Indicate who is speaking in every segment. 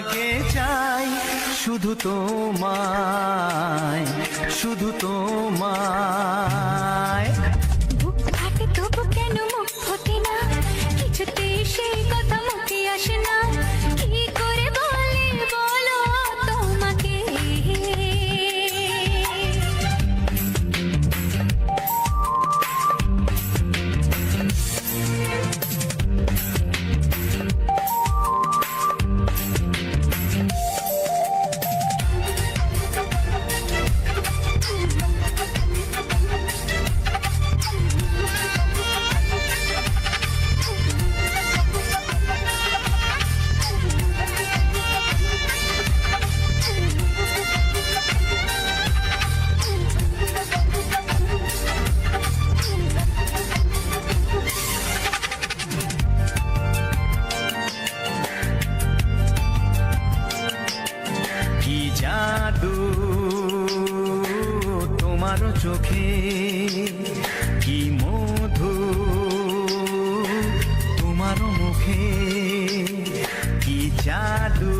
Speaker 1: তোমাকে
Speaker 2: চাই শুধু তোমায় শুধু তোমায়। Do.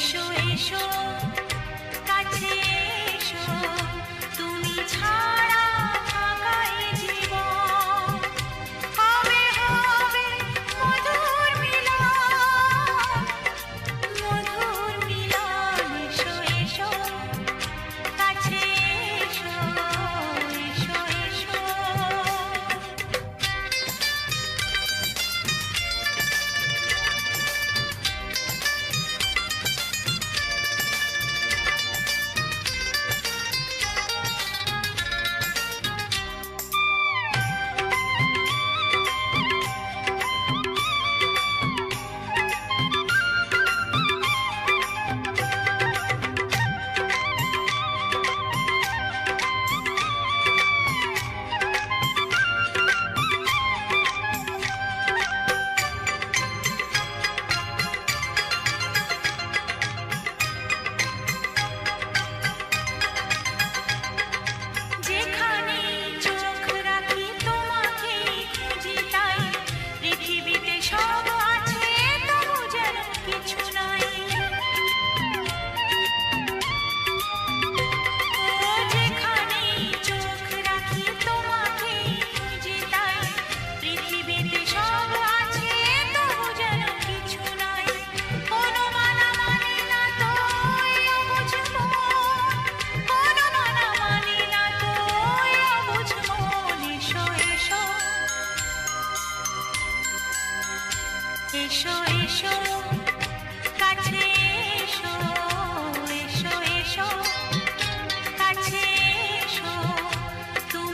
Speaker 2: এসো এসো কাছে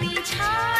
Speaker 2: 你唱